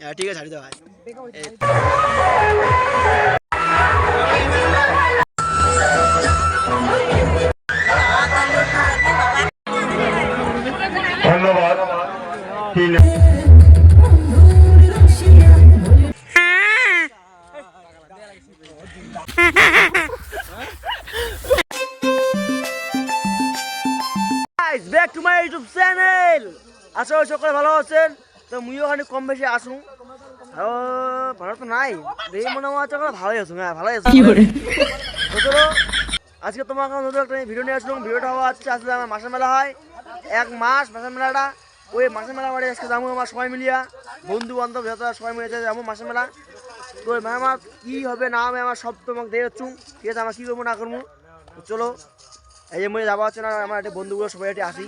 হ্যাঁ ঠিক আছে ছাড়ি দাও ভাই ধন্যবাদ। তিন back to my YouTube channel আশা করি সকলে ভালো আছেন। তো মুইও ওখানে কম বেশি আসুন ও ভালো তো নাই। দেখি মনে হচ্ছে ভালোই আছো হ্যাঁ ভালোই তো চলো আজকে তোমাকে নতুন একটা ভিডিও নিয়ে আসলাম ভিডিওটা হওয়া হচ্ছে আসলে আমার মাসের মেলা হয়। এক মাস মাসের মেলাটা। ওই মাসের মেলা বাড়ি আজকে যাব আমার সবাই মিলিয়া। বন্ধু বান্ধব যত সবাই মিলে যাব মাসের মেলা। তো ওই আমার কী হবে না হবে আমার সব তোমাকে দিয়ে হচ্ছু ঠিক আছে আমার কী করব না করব চলো এই যে মনে যাওয়া হচ্ছে না আমার একটা বন্ধুগুলো সবাই একটু আসি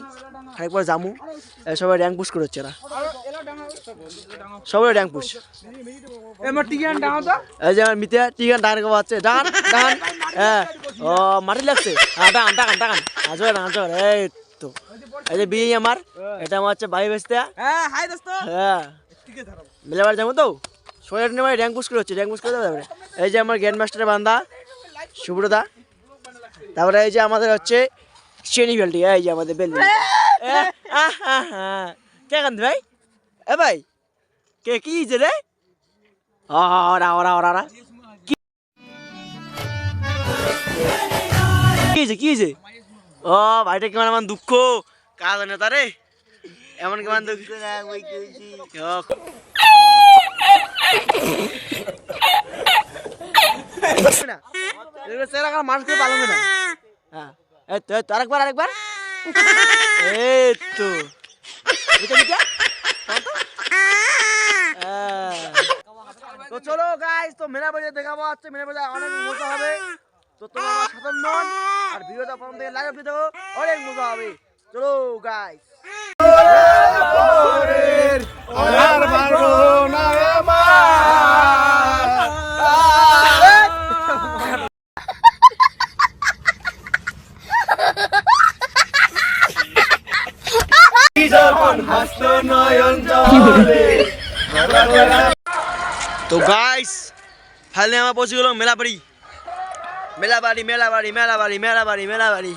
আরেকবার জামু এই সবাই র্যাঙ্ক পুশ করে হচ্ছে না। সবাই র্যাঙ্ক পুশ। এবার টিকেন ডাঙা তো? এই যে আমার মিতে খাওয়া হচ্ছে। ডান ডান হ্যাঁ। ও মাটি লাগছে। হ্যাঁ ডান ডান ডান এই তো। এই যে বিয়ে আমার এটা আমার হচ্ছে বেসতে হ্যাঁ হাই দোস্ত। হ্যাঁ। যাব তো? একটা আমার র্যাঙ্ক পুশ করে হচ্ছে র্যাঙ্ক পুশ করে দেবে এই যে আমার গ্র্যান্ড মাস্টারের বান্দা সুব্রদা তারপরে এই যে আমাদের হচ্ছে চেনি বেলটি এই যে আমাদের বেলটি কে কান্দি ভাই? এ ভাই কে কি হয়েছে রে? ওরা ওরা ওরা ওরা। কি হয়েছে কি হয়েছে ও ভাইটা কেমন আমার দুঃখ কাজ জানে তারে এমন কেমন দুঃখ। না মানুষ করে পালবে না। হ্যাঁ আরেকবার আরেকবার। এই তো। তো চলো গাইস তো মেলা বাজার দেখাবো হচ্ছে মেলা বাজার অনেক মজা হবে। তো তোমরা সাধারণ আর ভিডিওটা প্রথম থেকে লাইভ দেবো অনেক মজা হবে। চলো গাইস তো গাইস ফাইনালি আমরা পৌঁছে গেলাম মেলা বাড়ি মেলা বাড়ি মেলা বাড়ি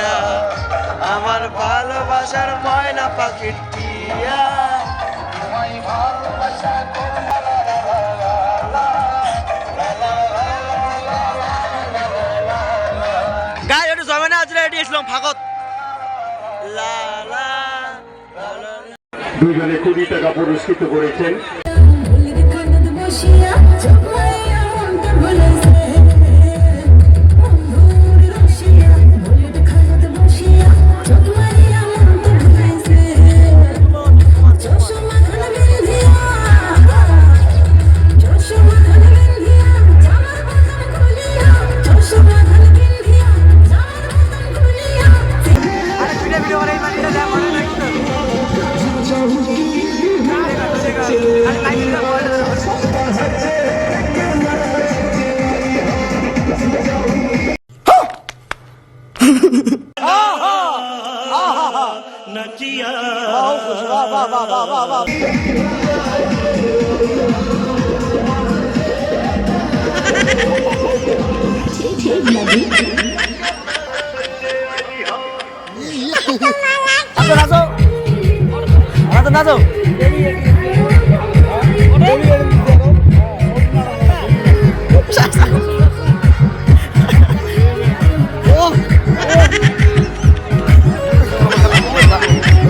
কাইরা আমার ভালোবাসার ময়না পাখির টিয়া। না রেডি এসলাম ফাগত। দুজনে কুড়ি টাকা পুরস্কৃত করেছেন। نجيا Take it,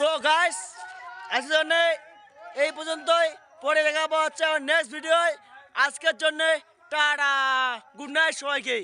তো গাইস আজকের জন্য এই পর্যন্তই। পরে দেখা পাওয়া হচ্ছে নেক্সট ভিডিও আজকের জন্য টাটা গুড নাইট সবাইকে।